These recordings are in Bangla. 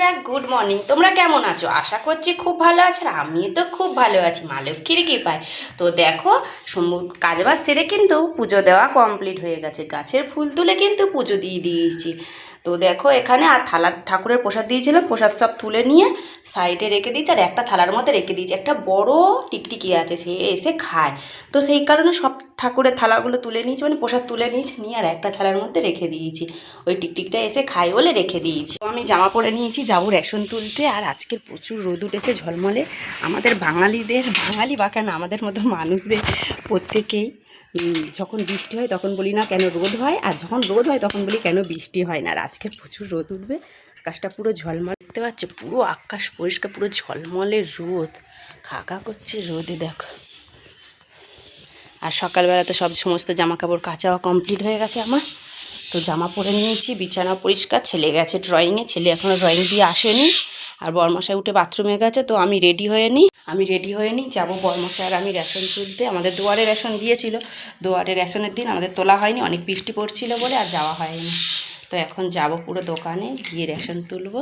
বন্ধুরা গুড মর্নিং তোমরা কেমন আছো? আশা করছি খুব ভালো আছো আর আমি তো খুব ভালো আছি, মা লক্ষ্মীর কৃপায়। তো দেখো কাজবাজ সেরে কিন্তু পুজো দেওয়া কমপ্লিট হয়ে গেছে। গাছের ফুল তুলে কিন্তু পুজো দিয়ে দিয়েছি। তো দেখো এখানে আর থালা, ঠাকুরের প্রসাদ দিয়েছিলাম, প্রসাদ সব তুলে নিয়ে সাইডে রেখে দিয়েছি, আর একটা থালার মধ্যে রেখে দিয়েছি। একটা বড় টিকটিকি আছে, সে এসে খায়। তো সেই কারণে সব ঠাকুরের থালাগুলো তুলে নিয়েছি মানে প্রসাদ তুলে নিয়েছি, নিয়ে আর একটা থালার মধ্যে রেখে দিয়েছি। ওই টিকটিকটা এসে খায় বলে রেখে দিয়েছি। তো আমি জামা পরে নিয়েছি যাব রেশন তুলতে, আর আজকের প্রচুর রোদ উঠেছে ঝলমলে। আমাদের বাঙালিদের, বাঙালি বা কেন আমাদের মতো মানুষদের প্রত্যেকেই। যখন বৃষ্টি হয় তখন বলি, না, কেন রোদ হয়? আর যখন রোদ হয় তখন বলি, কেন বৃষ্টি হয় না? আর আজকে প্রচুর রোদ উঠবে, আকাশটা পুরো ঝলমল। দেখতে পাচ্ছে, পুরো আকাশ পরিষ্কার, পুরো ঝলমলে রোদ। খাকা করছে রোদে, দেখো। আর সকালবেলা তো সব সমস্ত জামা কাপড় কাচাও কমপ্লিট হয়ে গেছে আমার। তো জামা পরে নিয়েছি, বিছানা পরিষ্কার, ছেলে গেছে ড্রয়িংয়ে ছেলে এখনও ড্রয়িং দিয়ে আসেনি। আর বরমশাই উঠে বাথরুমে গেছে, তো আমি রেডি হয়ে নিই। আমি রেডি হয়ে নিই, যাব বরমশাই আর আমি রেশন তুলতে। আমাদের দুয়ারে রেশন দিয়েছিল। দুয়ারে রেশনের দিন আমাদের তোলা হয়নি, অনেক বৃষ্টি পড়ছিল বলে আর যাওয়া হয়নি। তো এখন যাব পুরো দোকানে, গিয়ে রেশন তুলবো।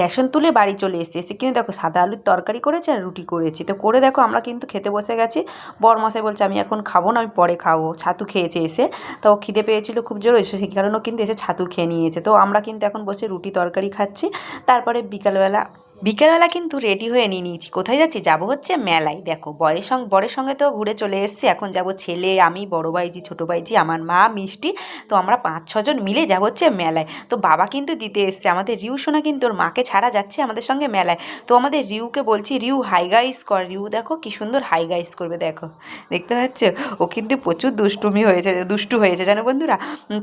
রেশন তুলে বাড়ি চলে এসেছে। এসে কিন্তু দেখো সাদা আলুর তরকারি করেছে আর রুটি করেছে। তো করে দেখো আমরা কিন্তু খেতে বসে গেছি। বরমশাই বলছে, আমি এখন খাব না, আমি পরে খাব। ছাতু খেয়েছে এসে। তো খিদে পেয়েছিল, খুব জোর এসে, সেই কারণেও কিন্তু এসে ছাতু খেয়ে নিয়েছে। তো আমরা কিন্তু এখন বসে রুটি তরকারি খাচ্ছি। তারপরে বিকালবেলা বিকেলবেলা কিন্তু রেডি হয়ে নিয়ে নিয়েছি। কোথায় যাচ্ছি? যাব হচ্ছে মেলায়। দেখো, বরের সঙ্গে বরের সঙ্গে তো ঘুরে চলে এসেছি। এখন যাব ছেলে, আমি, বড় ভাইজি, ছোটো ভাইজি, আমার মা, মিষ্টি। তো আমরা পাঁচ, ছজন মিলে যাব হচ্ছে মেলায়। তো বাবা কিন্তু দিতে এসছে। আমাদের রিউ সোনা কিন্তু ওর মাকে ছাড়া যাচ্ছে আমাদের সঙ্গে মেলায়। তো আমাদের রিউকে বলছি, রিউ হাই গাইস কর। রিউ, দেখো কি সুন্দর হাই গাইস করবে, দেখো। দেখতে পাচ্ছ? ও কিন্তু প্রচুর দুষ্টুমি হয়েছে, দুষ্টু হয়েছে, জানো বন্ধুরা?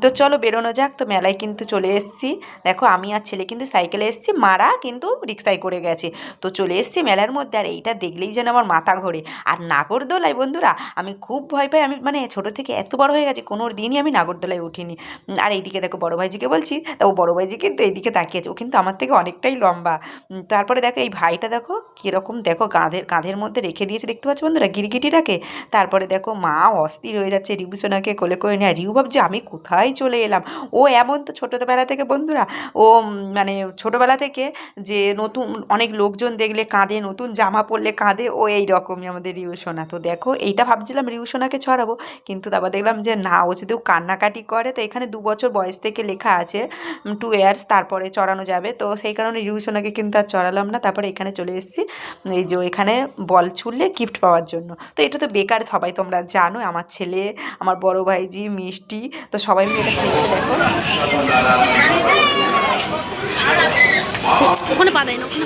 তো চলো বেরোনো যাক। তো মেলায় কিন্তু চলে এসেছি। দেখো, আমি আর ছেলে কিন্তু সাইকেলে এসেছি। মারা কিন্তু রিক্সায় করে গেছে। তো চলে এসেছি মেলার মধ্যে আর এইটা দেখলেই যেন আমার মাথা ঘোরে। আর নাগরদোলায় বন্ধুরা, আমি খুব ভয় পাই। আমি মানে ছোটো থেকে এত বড় হয়ে গেছে, কোনো দিনই আমি নাগরদোলায় উঠিনি। আর এইদিকে দেখো বড় ভাইজিকে বলছি, তা ও বড় ভাইজি কিন্তু এইদিকে তাকিয়েছে ও কিন্তু আমার থেকে অনেকটাই লম্বা। তারপরে দেখো এই ভাইটা দেখো কীরকম দেখো কাঁধের কাঁধের মধ্যে রেখে দিয়েছে, দেখতে পাচ্ছ বন্ধুরা গিরগিটিটাকে? তারপরে দেখো মা অস্থির হয়ে যাচ্ছে রিবু সোনাকে কোলে করে নেয়। রিউ ভাবছে, আমি কোথায় চলে এলাম? ও এমন তো ছোটোবেলা থেকে বন্ধুরা, ও মানে ছোটোবেলা থেকে যে নতুন অনেক লোকজন দেখলে কাঁধে নতুন জামা পরলে কাঁদে, ও এই রকমই আমাদের রিউ সোনা। তো দেখো, এইটা ভাবছিলাম রিউ সোনাকে ছড়াবো, কিন্তু তারপর দেখলাম যে না, ও যদি কান্নাকাটি করে, তো এখানে দু বছর বয়স থেকে লেখা আছে টু ইয়ার্স তারপরে চড়ানো যাবে। তো সেই কারণে রিউ সোনাকে কিন্তু আর চড়ালাম না, তারপরে এখানে চলে এসেছি এই যে এখানে বল ছুড়লে গিফট পাওয়ার জন্য। তো এটা তো বেকার সবাই, তোমরা জানো, আমার ছেলে, আমার বড় ভাইজি, মিষ্টি, তো সবাই মিলে এটা খেলছে দেখো। ওখানে পা দেয় না, ওখানে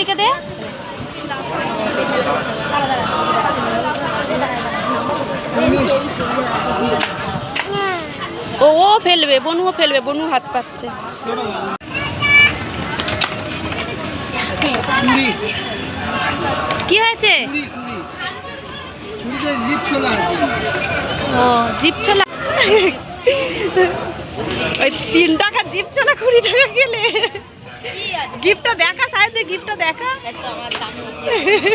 একটা দে। ও ও ফেলবে বনুও ফেলবে বনু হাত পাচ্ছে। কি হয়েছে? ও জিপ ছোলা ওই তিন টাকা জিপ ছোলা কুড়ি টাকা গেলে। গিফটটা দেখা সাহেব গিফটটা দেখা।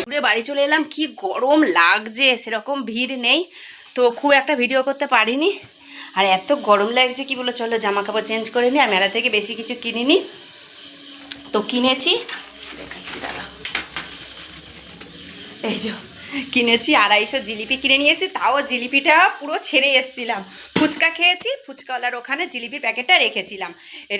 ঘুরে বাড়ি চলে এলাম, কি গরম লাগছে, সেরকম ভিড় নেই। তো খুব একটা ভিডিও করতে পারিনি। আর এত গরম লাগছে, কি বলো চলো জামা কাপড় চেঞ্জ করে নিই। আর মেলা থেকে বেশি কিছু কিনিনি। তো কিনেছি। দেখাচ্ছি, দাদা। এই যে কিনেছি আড়াইশো জিলিপি কিনে নিয়েছি তাও জিলিপিটা পুরো ছেড়ে এসছিলাম। ফুচকা খেয়েছি ফুচকাওয়ালার ওখানে জিলিপির প্যাকেটটা রেখেছিলাম।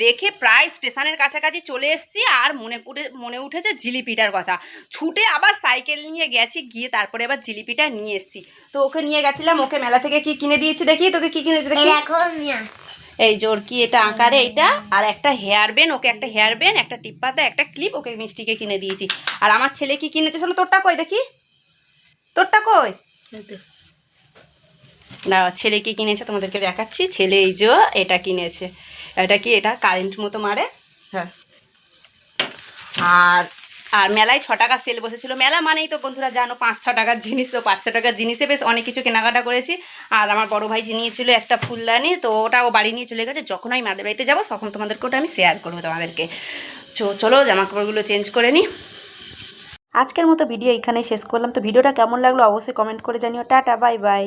রেখে প্রায় স্টেশনের কাছাকাছি চলে এসেছি আর মনে পড়ে মনে উঠেছে জিলিপিটার কথা। ছুটে আবার সাইকেল নিয়ে গেছি গিয়ে তারপরে আবার জিলিপিটা নিয়ে এসেছি। তো ওকে নিয়ে গেছিলাম ওকে মেলা থেকে কি কিনে দিয়েছি দেখি? তোকে কি কিনেছি দেখি? এই জোর কি এটা আকারে এটা আর একটা হেয়ার বেন ওকে একটা হেয়ার বেন একটা টিপ পাতা একটা ক্লিপ ওকে মিষ্টিকে কিনে দিয়েছি। আর আমার ছেলে কি কিনেছে শোনো তোরটা কই দেখি? তোরটা কই? না ছেলে কি কিনেছে তোমাদেরকে দেখাচ্ছি? ছেলে এই যে এটা কিনেছে। এটা কি এটা কারেন্ট মতো মারে? হ্যাঁ। আর আর মেলায় ছ টাকা সেল বসেছিল। মেলা মানেই তো বন্ধুরা জানো পাঁচ ছ টাকার জিনিস তো পাঁচ ছ টাকার জিনিসে বেশ অনেক কিছু কেনাকাটা করেছি। আর আমার বড় ভাই নিয়েছিল একটা ফুলদানি তো ওটা ও বাড়ি নিয়ে চলে গেছে। যখন আমি মাদের বাড়িতে যাব তখন তোমাদেরকে ওটা আমি শেয়ার করব তোমাদেরকে। চো চলো জামা কাপড়গুলো চেঞ্জ করে নিই আজকের মতো ভিডিও এখানেই শেষ করলাম। তো ভিডিওটা কেমন লাগল অবশ্যই কমেন্ট করে জানিও। Tata bye bye